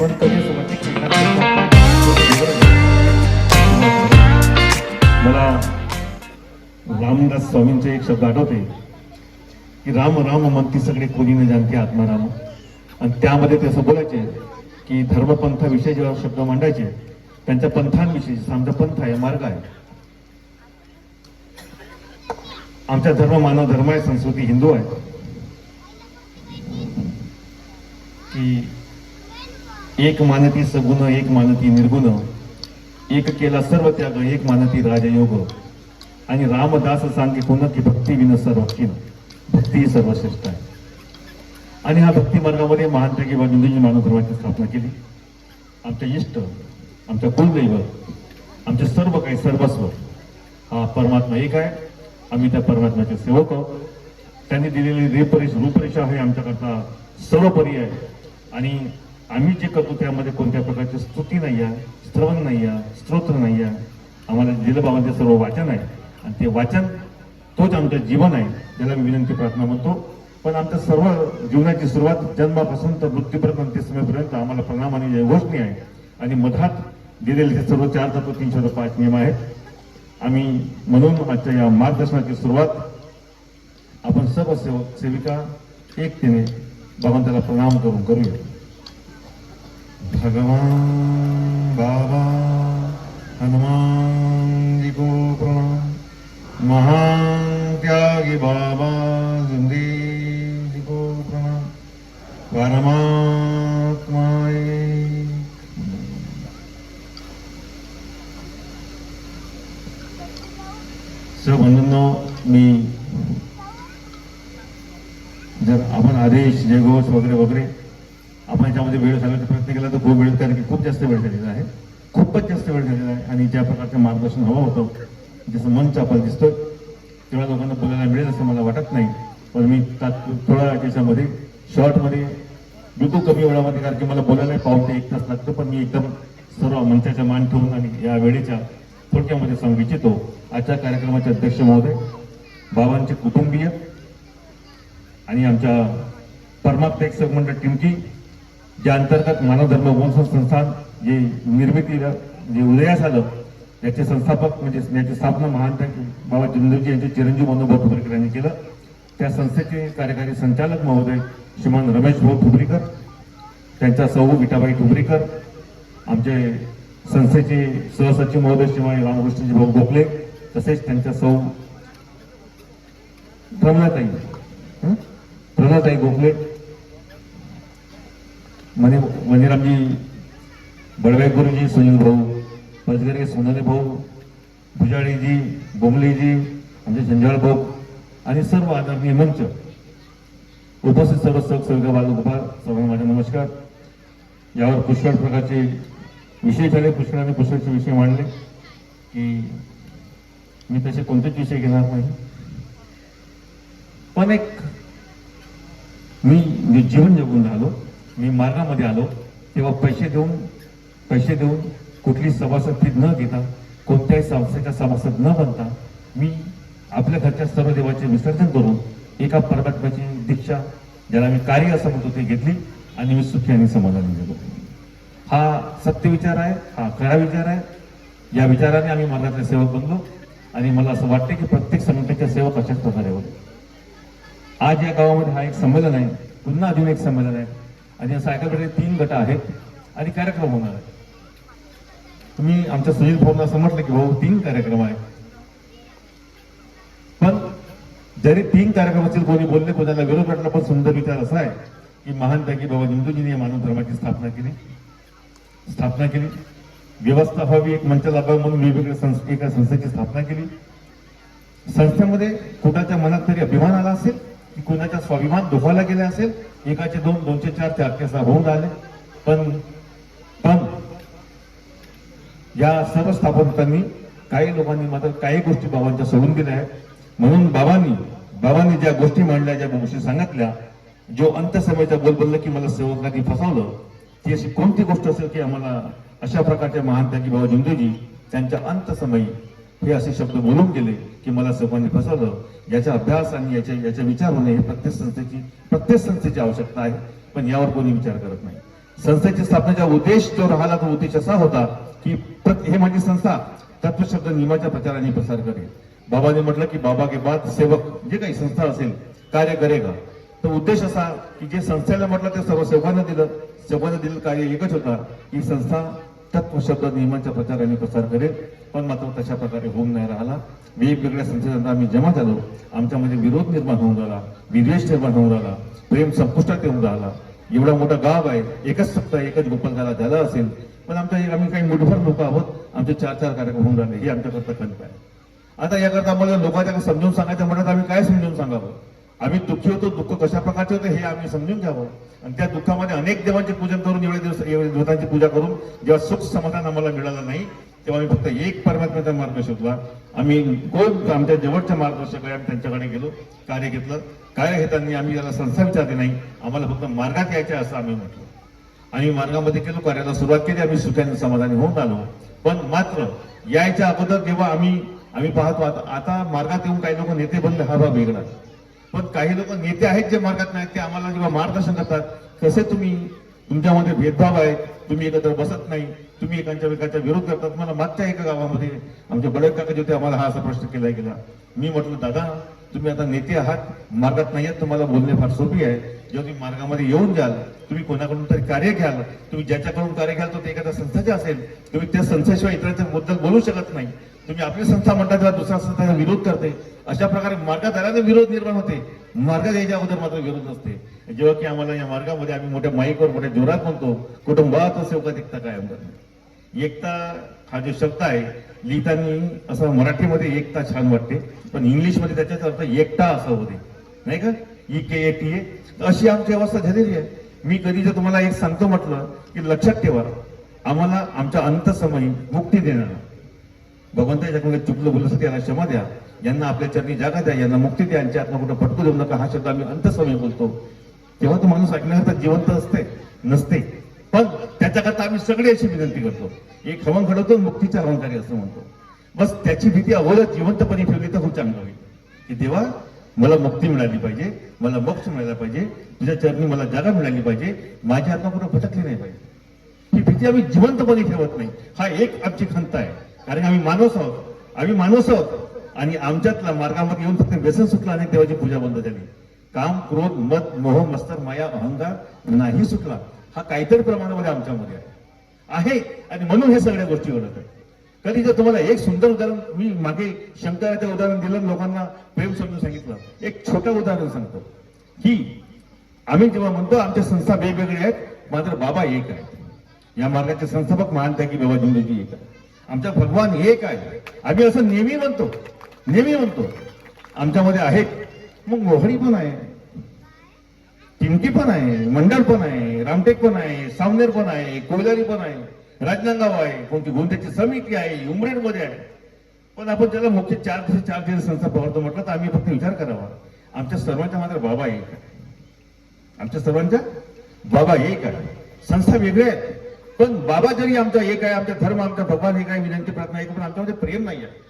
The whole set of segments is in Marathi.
पण कधी मला रामदास स्वामींचे एक शब्द आठवते. की राम राम म्हणती सगळे कोणी न जाणते आत्माराम आणि त्यामध्ये ते असं बोलायचे की धर्मपंथाविषयी जेव्हा शब्द मांडायचे त्यांच्या पंथांविषयी जसं आमचा पंथ आहे मार्ग आहे. आमचा धर्म मानव धर्म आहे संस्कृती हिंदू आहे. की एक मानती सगुण एक मानती निर्गुण. एक केला सर्व त्याग एक मानती राजयोग. आणि रामदास सांगे कोण की भक्ती विन सर्व भक्ती ही सर्वश्रेष्ठ आहे. आणि हा भक्ती मार्गामध्ये महान त्यागी बाजूंची मानव स्थापना केली. आमच्या इष्ट आमच्या कुलदैवत आमचे सर्व काही सर्वस्व हा परमात्मा एक आहे. आम्ही त्या परमात्म्याचे सेवक आहोत. त्यांनी दिलेली रेपरेश रूपरेषा हे आमच्याकरता सर्व आहे. आणि आम्ही जे करतो त्यामध्ये कोणत्या प्रकारची स्तुती नाही आहे श्रवण नाही आहे स्तोत्र नाही आहे आम्हाला दिलबाबांचे सर्व वाचन आहे. आणि ते वाचन तोच आमचं जीवन आहे ज्याला मी विनंती प्रार्थना म्हणतो. पण आमच्या सर्व जीवनाची सुरुवात जन्मापासून तर मृत्यूपर्यंत अंतिम समयपर्यंत आम्हाला प्रणाम आणि घोषणी आहे. आणि मधात दिलेले हे सर्व चार तत्व तीनशे पाच नियम आहेत. आम्ही म्हणून आजच्या या मार्गदर्शनाची सुरुवात आपण सर्व सेवक सेविका एकतेने भगवंताला प्रणाम करून करूया. भगवान बाबा झालेला आहे. खूपच जास्त वेळ झालेला आहे आणि ज्या प्रकारचं मार्गदर्शन हवं होतं जसं मंच आपण दिसतोय तेवढ्या लोकांना बोलायला मिळेल असं मला वाटत नाही. पण मी तात- थोड्या त्याच्यामध्ये शॉर्टमध्ये बिलकुल कमी वेळामध्ये कारण की मला बोलायला पाऊल ते एक तास लागतो पण मी एकदम सर्व मंचाच्या मान ठेवून आणि या वेळेच्या थोडक्यामध्ये सांगू इच्छितो. आजच्या कार्यक्रमाचे अध्यक्ष महोदय बाबांचे कुटुंबीय आणि आमच्या परमात्मा एक मंडळ टिमकी ज्या अंतर्गत मानव धर्म वंश संस्थान जे निर्मितीला जे उदयास आलं याचे संस्थापक म्हणजे याची स्थापना महान बाबा चंद्रजी यांचे चिरंजीव मनोभाव ठुबरीकर यांनी केलं. त्या संस्थेचे कार्यकारी संचालक महोदय श्रीमान रमेश भाऊ ठुबरीकर त्यांच्या सौ विटाबाई ठुबरीकर आमचे संस्थेचे सहसचिव महोदय श्रीमान रामकृष्णजी भाऊ गोखले तसेच त्यांच्या सौ प्रमणाताई प्रमणाताई प्रमलाताई गोखले मनी मनीरामजी बळवे गुरुजी सुनील भाऊ पजगरे सोनाली भाऊ भुजाळीजी बोमलेजी आमचे जंजाळ भाऊ आणि सर्व आदरणीय मंच उपस्थित सर्व सग सर्व बालगोपाल सर्वांना माझे नमस्कार. यावर पुष्कळ प्रकारचे विषय झाले पुष्कळाने पुष्कळचे विषय मांडले की मी तसे कोणतेच विषय घेणार नाही. पण एक मी जीवन जगून राहिलो मी मार्गामध्ये आलो तेव्हा पैसे देऊन पैसे देऊन कुठली सभासद न घेता कोणत्याही संस्थेचा सभासद न बनता मी आपल्या घरच्या सर्व देवाचे विसर्जन करून एका परमात्म्याची दीक्षा ज्याला मी कार्य असं म्हणतो ते घेतली आणि मी सुखी आणि समाधानी गेलो हा सत्य विचार आहे हा खरा विचार आहे. या विचाराने आम्ही मनातले सेवक बनलो आणि मला असं वाटते की प्रत्येक संघटनेचे सेवक अशाच प्रकारे होते. आज या गावामध्ये हा एक संमेलन आहे पुन्हा अजून एक संमेलन आहे. आणि असं ऐकायकडे तीन गट आहेत आणि कार्यक्रम होणार आहे. तुम्ही आमच्या सुनील भाऊंना असं म्हटलं की भाऊ तीन कार्यक्रम आहेत. पण जरी तीन कार्यक्रम असतील कोणी बोलले कोणाला विरोध वाटला पण सुंदर विचार असा आहे की महान त्यागी बाबा हिंदूजीने या मानव धर्माची स्थापना केली. स्थापना केली. व्यवस्था व्हावी एक मंच लाभावी म्हणून वेगवेगळ्या संस्थे एका संस्थेची स्थापना केली. संस्थेमध्ये कुणाच्या मनात तरी अभिमान आला असेल की कुणाच्या स्वाभिमान दुखावला गेला असेल एकाचे दोन दोनशे चार ते सहा होऊन आले पण पण या सर्व स्थापनकांनी काही लोकांनी मात्र काही गोष्टी बाबांच्या सोडून दिल्या आहेत. म्हणून बाबांनी बाबांनी ज्या गोष्टी मांडल्या ज्या गोष्टी सांगितल्या जो अंत्यसभेचा बोल बोललं की मला सेवकांनी फसवलं ती अशी कोणती गोष्ट असेल की आम्हाला अशा प्रकारच्या महान त्यागी बाबा जिंदेजी त्यांच्या अंत्यसमयी हे असे शब्द बोलून गेले की मला सेवकांनी फसवलं. याचा अभ्यास आणि याच्या याचा विचार होणे हे प्रत्येक संस्थेची प्रत्येक संस्थेची आवश्यकता आहे. पण यावर कोणी विचार करत नाही. संस्थेची स्थापनेचा उद्देश जो राहिला तो उद्देश असा होता की प्रत- हे माझी संस्था तत्वशब्द नियमाच्या प्रचाराने प्रसार करेल. बाबाने म्हटलं की बाबा के बाद सेवक जे काही संस्था असेल कार्य करेगा. तर उद्देश असा की जे संस्थेला म्हटलं ते सर्व सेवकांना दिलं. सेवकांना दिलेलं कार्य एकच होता की संस्था तत्वशब्द नियमांच्या प्रचाराने प्रसार करेल. पण मात्र तशा प्रकारे होऊन नाही राहिला. वेगवेगळ्या संस्थेनंतर आम्ही जमा झालो. आमच्यामध्ये विरोध निर्माण होऊन राहिला विद्वेष निर्माण होऊन राहिला प्रेम संपुष्टात येऊन राहिला. एवढा मोठा गाव आहे एकच सप्ताह एकच गोपालकाला झाला असेल पण आमच्या आम्ही काही मुठभर लोक आहोत आमचे चार चार कार्यक्रम होऊन राहिले हे आमच्याकरता खंत आहे. आता याकरता आम्हाला लोकांच्या समजून सांगायचं म्हणत आम्ही काय समजून सांगावं? आम्ही दुःखी होतो दुःख कशा प्रकारचे होते हे आम्ही समजून घ्यावं. आणि त्या दुःखामध्ये अनेक देवांचे पूजन करून एवढे दिवस एवढे देवतांची पूजा करून जेव्हा सुख समाधान आम्हाला मिळालं नाही तेव्हा आम्ही फक्त एक परमात्म्याचा मार्ग शोधला. आम्ही कोण आमच्या जवळच्या मार्गदर्शक आम्ही त्यांच्याकडे गेलो कार्य घेतलं. कार्य घेताना आम्ही याला संस्था विचारली नाही आम्हाला फक्त मार्गात यायचे असं आम्ही म्हटलं. आम्ही मार्गामध्ये केलो कार्याला सुरुवात केली आम्ही सुखाने समाधानी होऊन आलो. पण मात्र यायच्या अगोदर जेव्हा आम्ही आम्ही पाहतो आता आता मार्गात येऊन काही लोक नेते बनले हा भाग वेगळा. पण काही लोक नेते आहेत जे मार्गात नाहीत ते आम्हाला जेव्हा मार्गदर्शन करतात कसे तुम्ही तुमच्यामध्ये भेदभाव आहे तुम्ही एकत्र बसत नाही तुम्ही एकांच्या एकाच्या विरोध करतात. मला मागच्या एका गावामध्ये आमचे बडे काका जे होते आम्हाला हा असा प्रश्न केला गेला. मी म्हटलं दादा तुम्ही आता नेते आहात मार्गात नाही आहेत तुम्हाला बोलणे फार सोपी आहे. जेव्हा तुम्ही मार्गामध्ये येऊन जाल तुम्ही कोणाकडून तरी कार्य घ्याल तुम्ही ज्याच्याकडून कार्य घ्याल तो ते एखाद्या संस्थेचे असेल तुम्ही त्या संस्थेशिवाय इतरांच्या मुद्दा बोलू शकत नाही. तुम्ही आपली संस्था म्हणता तेव्हा दुसऱ्या संस्थेचा विरोध करते. अशा प्रकारे मार्गात आल्याने विरोध निर्माण होते. मार्गात यायच्या अगोदर मात्र विरोध नसते. जेव्हा की आम्हाला या मार्गामध्ये आम्ही मोठ्या माईकवर मोठ्या जोरात म्हणतो कुटुंबात सेवकात एकता कायम करणे. एकता हा जो शब्द आहे लिहिताना असं मराठीमध्ये एकता छान वाटते पण इंग्लिशमध्ये त्याच्याच अर्थ एकटा असं होते नाही का? E K A T A. अशी आमची अवस्था झालेली आहे. मी कधी जर तुम्हाला एक सांगतो म्हटलं की लक्षात ठेवा आम्हाला आमच्या अंतसमयी मुक्ती देणार. भगवंत मागे चुकलं बोललं यांना क्षमा द्या. यांना आपल्या चरणी जागा द्या यांना मुक्ती द्या यांच्या आत्मा कुठं पटकू देऊ नका हा शब्द आम्ही अंतसमय बोलतो. तेव्हा तो माणूस ऐकण्याकरता जिवंत असते नसते. पण त्याच्याकरता आम्ही सगळे अशी विनंती करतो. एक हवन घडवतो मुक्तीचा अहंकारी असं म्हणतो. बस त्याची भीती अगोदर जिवंतपणे ठेवली तर खूप चांगलं होईल की तेव्हा मला मुक्ती मिळाली पाहिजे मला मोक्ष मिळाला पाहिजे तुझ्या चरणी मला जागा मिळाली पाहिजे माझ्या आत्मा कुठं भटकली नाही पाहिजे. ही भीती आम्ही जिवंतपणे ठेवत नाही. हा एक आमची खंत आहे. कारण आम्ही माणूस आहोत. आम्ही माणूस आहोत. आणि आमच्यातला मार्गामध्ये येऊन फक्त व्यसन सुटलं आणि देवाची पूजा बंद झाली. काम क्रोध मत मोह मस्तर माया अहंकार नाही सुटला. हा काहीतरी प्रमाणामध्ये आमच्यामध्ये आहे. आणि म्हणून हे सगळ्या गोष्टी घडत आहेत. कधी जर तुम्हाला एक सुंदर उदाहरण मी मागे शंकराचं उदाहरण दिलं लोकांना प्रेम समजून सांगितलं. एक छोटं उदाहरण सांगतो. की आम्ही जेव्हा म्हणतो आमच्या संस्था वेगवेगळ्या आहेत मात्र बाबा एक आहे या मार्गाचे संस्थापक महानत्यागी बाबा जिंदगी एक आहे. आमचा भगवान एक आहे आम्ही असं नेहमी म्हणतो नेहमी म्हणतो आमच्यामध्ये आहेत मग मोहरी पण आहे पिंकी पण आहे मंडळ पण आहे रामटेक पण आहे सावनेर पण आहे कोयलारी पण आहे राजनांदगाव आहे कोणती गोंद्याची समिती आहे उमरेडमध्ये आहे. पण आपण त्याला मुख्य चार दिवस चार दिवस संस्था पवारतो म्हटलं तर आम्ही फक्त विचार करावा. आमच्या सर्वांच्या मात्र बाबा एक आहे. आमच्या सर्वांच्या बाबा एक आहे. संस्था वेगळ्या आहेत. पण बाबा जरी आमचा एक आहे आमचा धर्म आमचा भगवान एक आहे विनंती प्रार्थना एक पण आमच्यामध्ये प्रेम नाही आहे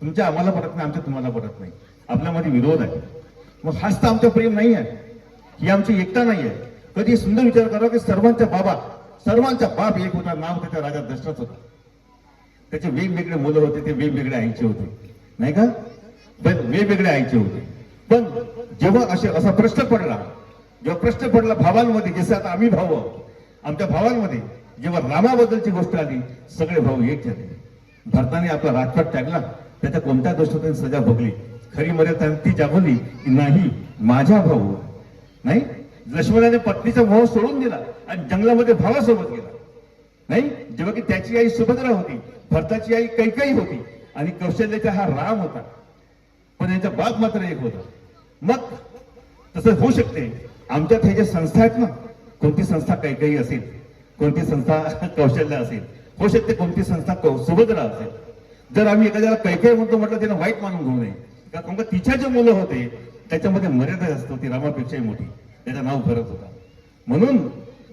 तुमच्या आम्हाला पडत नाही आमच्या तुम्हाला पडत नाही. आपल्यामध्ये विरोध आहे. मग हाच तर आमचं प्रेम नाही आहे ही आमची एकता नाही आहे कधी सुंदर विचार करा की सर्वांच्या बाबा सर्वांचा बाप एक होता नाव त्याचा राजा दशरथ होता. त्याचे वेगवेगळे मुलं होते ते वेगवेगळे आईचे होते. नाही का? पण वेगवेगळे आईचे होते. पण जेव्हा असे असा प्रश्न पडला जेव्हा प्रश्न पडला भावांमध्ये जसं आता आम्ही भाऊ आहोत आमच्या भावांमध्ये जेव्हा रामाबद्दलची गोष्ट आली सगळे भाऊ एक झाले. भारताने आपला राजपाट टाकला त्याच्या कोणत्या दोषाने सजा भोगली? खरी मर्यादा ती जागवली की नाही माझा भाऊ. नाही? लक्ष्मणाने पत्नीचा मोह सोडून दिला आणि जंगलामध्ये भावासोबत गेला. नाही? जेव्हा की त्याची आई सुभद्रा होती भरताची आई कैकई होती आणि कौशल्याचा हा राम होता. पण यांचा बाप मात्र एक होता. मग तसं होऊ शकते. आमच्यात हे जे संस्था आहेत ना कोणती संस्था कैकई असेल कोणती संस्था कौशल्य असेल होऊ शकते कोणती संस्था कौ- सुभद्रा असेल. जर आम्ही एखाद्याला कैकय म्हणतो म्हटलं त्यानं वाईट मानून घेऊ नये. कारण का तिच्या जे मुलं होते त्याच्यामध्ये मर्यादा जास्त होती रामापेक्षाही मोठी. त्याचं नाव करत होता. म्हणून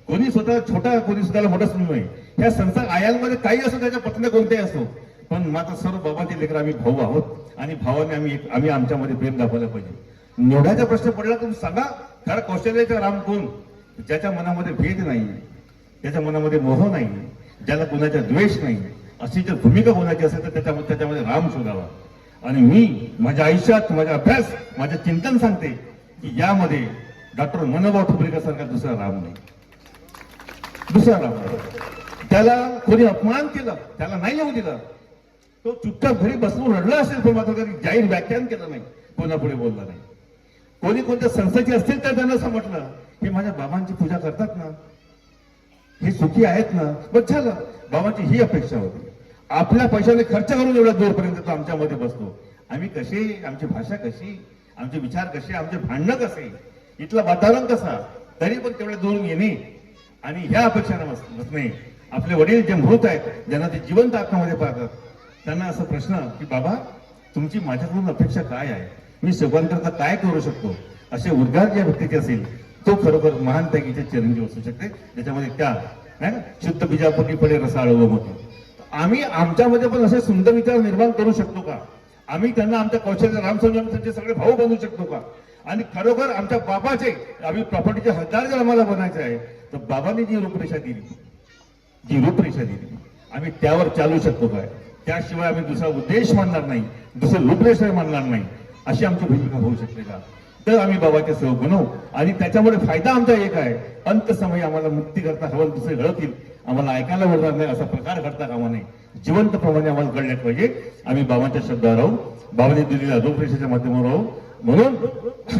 कोणी स्वतः छोटा कोणी स्वतःला मोठा समजू नये. ह्या संस्था आयांमध्ये काही असो त्याच्या पत्नी कोणत्याही असो पण मात्र सर्व बाबाचे लेकर आम्ही भाऊ आहोत आणि भावाने आम्ही आम्ही आमच्यामध्ये प्रेम दाखवायला पाहिजे. निवडाचा प्रश्न पडला तुम्ही सांगा खरं कौशल्याचा राम कोण? ज्याच्या मनामध्ये भेद नाही. त्याच्या मनामध्ये मोह नाही. ज्याला कोणाचा द्वेष नाही. अशी जर भूमिका कोणाची असेल तर त्याच्यामध्ये त्याच्यामध्ये राम शोधावा. आणि मी माझ्या आयुष्यात माझा अभ्यास माझं चिंतन सांगते की यामध्ये डॉक्टर मनोभाव ठोबरेकर सारखा दुसरा राम नाही. दुसरा राम नाही. त्याला कोणी अपमान केलं त्याला नाही येऊ दिला. तो चुपचाप घरी बसून रडला असेल पण मात्र कधी जाहीर व्याख्यान केलं नाही. कोणापुढे बोलला नाही. कोणी कोणत्या संस्थेची असतील तर त्यांना समटलं की हे माझ्या बाबांची पूजा करतात ना. हे सुखी आहेत ना मग झालं. बाबांची ही अपेक्षा होती. आपल्या पैशाने खर्च करून एवढ्या दूरपर्यंत तो आमच्यामध्ये बसतो. आम्ही कसे आमची भाषा कशी आमचे विचार कसे आमचे भांडणं कसे इथलं वातावरण कसा तरी पण तेवढे दूर येणे आणि ह्या अपेक्षाने बसणे. आपले वडील जे मृत आहेत ज्यांना ते जिवंत आत्मामध्ये पाहतात त्यांना असा प्रश्न की बाबा तुमची माझ्याकडून अपेक्षा काय आहे? मी सेवांकरता काय करू शकतो? असे उद्गार ज्या व्यक्तीचे असेल तो खरोखर महान त्यागीचे चिरंजीव असू शकते. त्याच्यामध्ये त्या नाही का? शुद्ध बीजापोटी पडे रसाळ होतो आम्ही आमच्यामध्ये पण असे सुंदर विचार निर्माण करू शकतो का? आम्ही त्यांना आमच्या कौशल्य रामसंग्राम सगळे भाऊ बनवू शकतो का? आणि खरोखर आमच्या बाबाचे आम्ही प्रॉपर्टीचे हजार जर आम्हाला बनायचे आहे तर बाबांनी जी रूपरेषा दिली जी रूपरेषा दिली आम्ही त्यावर चालू शकतो काय? त्याशिवाय आम्ही दुसरा उद्देश मानणार नाही दुसरं रूपरेषा मानणार नाही अशी आमची भूमिका होऊ शकते का? तर आम्ही बाबाचे सेवक बनवू आणि त्याच्यामुळे फायदा आमचा एक आहे. अंत समय आम्हाला मुक्ती करता हवं दुसरे घडतील आम्हाला ऐकायला मिळणार नाही असा प्रकार घडता कामा नये. जिवंत प्रमाणे आम्हाला घडण्यात पाहिजे. आम्ही बाबांच्या शब्दावर राहू. बाबाने दिलेल्या रूपरेषेच्या माध्यमावर राहू. म्हणून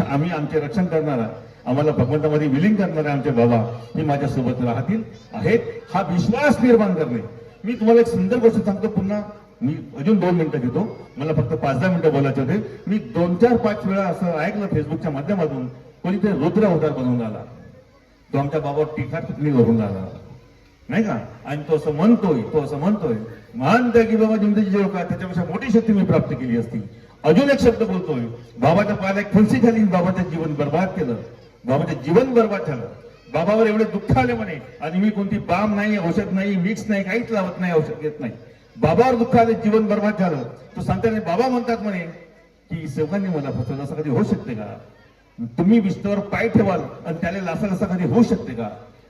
आम्ही आमचे रक्षण करणारा आम्हाला भगवंतामध्ये विलीन करणारे आमचे बाबा हे माझ्या सोबत राहतील आहेत. हा विश्वास निर्माण करणे. मी तुम्हाला एक सुंदर गोष्ट सांगतो पुन्हा. मी अजून दोन मिनिटं घेतो. मला फक्त पाच दहा मिनिटं बोलायचे होते. मी दोन चार पाच वेळा असं ऐकलं फेसबुकच्या माध्यमातून. कोणीतरी रुद्र अवतार बनवून आला तो आमच्या बाबावर टीका टिप्पणी करून आला नाही का? आणि तो असं म्हणतोय तो असं म्हणतोय महान की बाबा जिंदगी जेव्हा का त्याच्यापेक्षा मोठी शक्ती मी प्राप्त केली असती. अजून एक शब्द बोलतोय. बाबाच्या पायाला एक फुलसी खाली बाबाचं जीवन बर्बाद केलं. बाबाचं जीवन बर्बाद झालं. बाबावर एवढे दुःख आले म्हणे. आणि मी कोणती बाम नाही औषध नाही मिक्स नाही काहीच लावत नाही औषध घेत नाही. बाबावर दुःख आले जीवन बर्बाद झालं. तो सांगताना बाबा म्हणतात म्हणे की सेवकांनी मला फसवलं असं कधी होऊ शकते का? तुम्ही विष्णूवर पाय ठेवाल आणि त्याला लासाल असं कधी होऊ शकते का?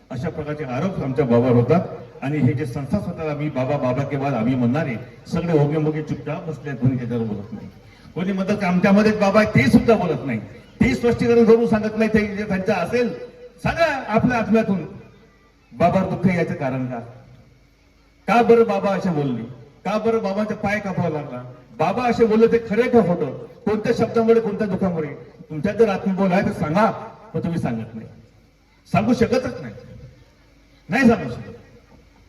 अशा प्रकारचे आरोप आमच्या बाबावर होतात. आणि हे जे संस्था स्वतःला मी बाबा बाबा के बाद आम्ही म्हणणारे सगळे होगेमोगे चुपचाप बसले कोणी त्याच्यावर बोलत नाही. कोणी म्हणतात की आमच्यामध्ये बाबा आहे ते सुद्धा बोलत नाही. ते स्पष्टीकरण करून सांगत नाही ते जे त्यांचं असेल सांगा आपल्या आत्म्यातून. बाबा दुःख याचं कारण का? का बरं बाबा असे बोलले? का बरं बाबाचा पाय कापावा लागला? बाबा असे बोलले ते खरे का खोटं? कोणत्या शब्दामुळे कोणत्या दुःखामुळे? तुमच्यात जर आत्मबोल आहे तर सांगा पण तुम्ही सांगत नाही. सांगू शकतच नाही. नाही सांगू शकत.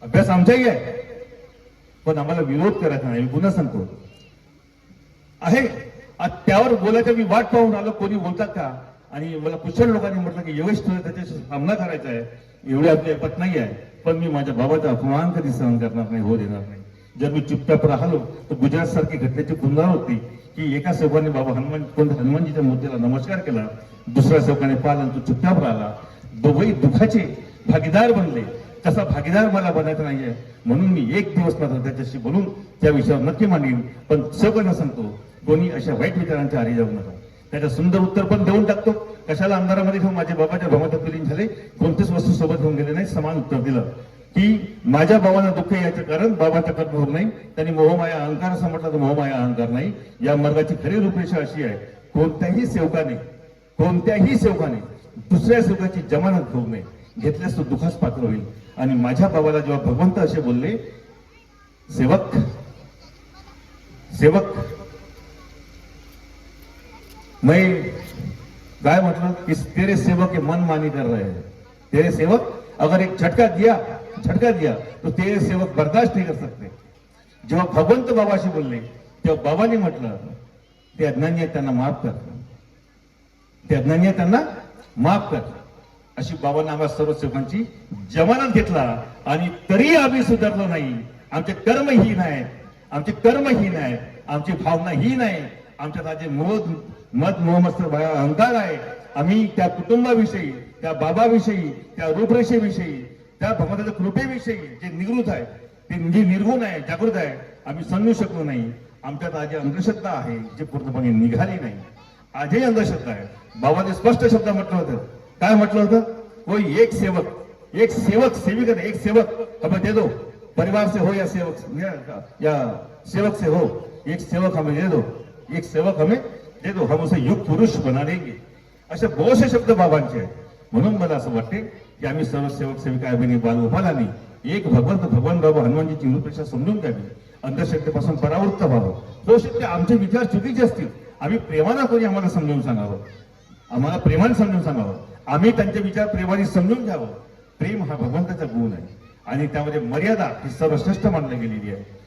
अभ्यास आमचाही आहे. पण आम्हाला विरोध करायचा नाही. पुन्हा सांगतो आहे. त्यावर बोलायचं मी वाट पाहून आलो. कोणी बोलतात का? आणि मला कुशल लोकांनी म्हटलं की योगेश तुला त्याच्याशी सामना करायचा आहे. एवढी आपली ऐपत नाही आहे पण मी माझ्या बाबाचा अपमान कधी सहन करणार नाही हो देणार नाही. जर मी चुपचाप राहिलो तर गुजरात सारखी घटनेची पुनरावृत्ती की एका सेवकाने बाबा हनुमान कोण हनुमानजीच्या मूर्तीला नमस्कार केला दुसऱ्या सेवकाने पाहिला आणि तो चुपचाप राहिला. दोघही दुःखाचे भागीदार बनले. तसा भागीदार मला बनायचा नाहीये. म्हणून मी एक दिवस मात्र त्याच्याशी बोलून त्या विषयावर नक्की मांडीन. पण सगळ्यांना सांगतो कोणी अशा वाईट विचारांच्या आरी जाऊ नका. त्याचं सुंदर उत्तर पण देऊन टाकतो. कशाला अंधारामध्ये ठेवून माझ्या बाबाच्या भावात विलीन झाले? कोणतीच वस्तू सोबत घेऊन गेले नाही समान उत्तर दिलं. की माझ्या भावाला दुःख याचं कारण बाबाच्या कर्म नाही त्यांनी मोहमाया अहंकार समजला तर मोहमाया अहंकार नाही. या मार्गाची खरी रूपरेषा अशी आहे कोणत्याही सेवकाने कोणत्याही सेवकाने दुसऱ्या सेवकाची जमानत घेऊ नये. घेतल्यास तो दुःखास पात्र होईल. आणि माझ्या बाबाला जेव्हा भगवंत असे बोलले सेवक सेवक मैं काय म्हटलं की तेरे सेवक हे मन मानी कर रहे हैं. तेरे सेवक अगर एक झटका दिया झटका दिया तो ते सेवक बर्दाश्त नाही कर सकते. जेव्हा भगवंत बाबाशी बोलले तेव्हा बाबांनी म्हटलं ते अज्ञानी त्यांना माफ कर. ते अज्ञानी त्यांना माफ कर. अशी बाबांना आम्हा सर्व सेवकांची जमानत घेतला आणि तरी आम्ही सुधारलो नाही. आमचे कर्महीन आहे आमचे कर्महीन आहे आमची भावना ही नाही राजे आज मोद मत मोहमस्त अहंकार आहे. आम्ही त्या कुटुंबाविषयी त्या बाबाविषयी त्या रूपरेषेविषयी त्या भगवंताच्या कृपेविषयी जे निगृत आहे ते जे निर्गुण आहे जागृत आहे आम्ही समजू शकलो नाही. आमच्यात आज अंधश्रद्धा आहे जे पूर्णपणे निघाली नाही. आजही अंधश्रद्धा आहे. बाबाने स्पष्ट शब्द म्हटलं होतं. काय म्हटलं होतं? कोई एक सेवक. एक सेवक सेविका एक सेवक. हमें दे दो परिवार से हो या सेवक या, या सेवक से हो. एक सेवक हमें दे दो. एक सेवक हमें दे दो. हम उसे युग पुरुष बना देंगे. असे बहुतसे शब्द बाबांचे आहेत. म्हणून मला असं वाटते की आम्ही सर्व सेवक सेविका अभिनय बालगोपालांनी एक भगवंत भगवान बाबा हनुमानजीची निरूपेक्षा समजून घ्यावी. अंधश्रद्धेपासून परावृत्त व्हावं. तो शक्य आमचे विचार चुकीचे असतील आम्ही प्रेमानं कोणी आम्हाला समजून सांगावं? आम्हाला प्रेमाने समजून सांगावं? आम्ही त्यांचे विचार प्रेमाने समजून घ्यावं? प्रेम हा भगवंताचा गुण आहे. आणि त्यामध्ये मर्यादा ही सर्वश्रेष्ठ मानली गेलेली आहे.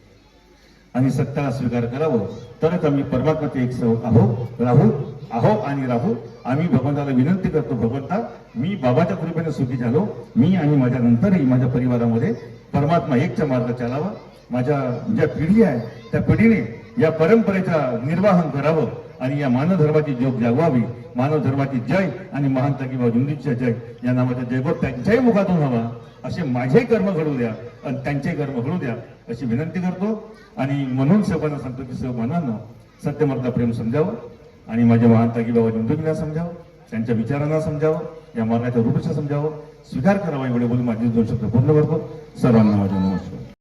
आणि सत्ता स्वीकार करावं. तरच आम्ही परमात्माचे एक सौ आहो राहू आहो आणि राहू. आम्ही भगवंताला विनंती करतो भगवंता मी बाबाच्या कृपेने सुखी झालो. मी आणि माझ्या नंतरही माझ्या परिवारामध्ये परमात्मा एकचा मार्ग चालावा. माझ्या ज्या पिढी आहे त्या पिढीने या परंपरेचा निर्वाहन करावं आणि या मानवधर्माची जोग जागवावी. मानव धर्माची जय आणि महान किंवा जुंदीच्या जय. या नावाचा जयगोप त्यांच्याही मुखातून हवा असे माझेही कर्म घडू द्या आणि त्यांचे कर्म घडू द्या. अशी विनंती करतो. आणि म्हणून सेवकांना सांगतो की सेवकांना सत्यमर्दा प्रेम समजावं आणि माझ्या महान बाबा जुंदुकीला समजावं त्यांच्या विचारांना समजावं या मार्गाच्या रूपशा समजावं. स्वीकार करावा एवढे बोलून माझे दोन शब्द पूर्ण करतो. सर्वांना माझ्या नमस्कार.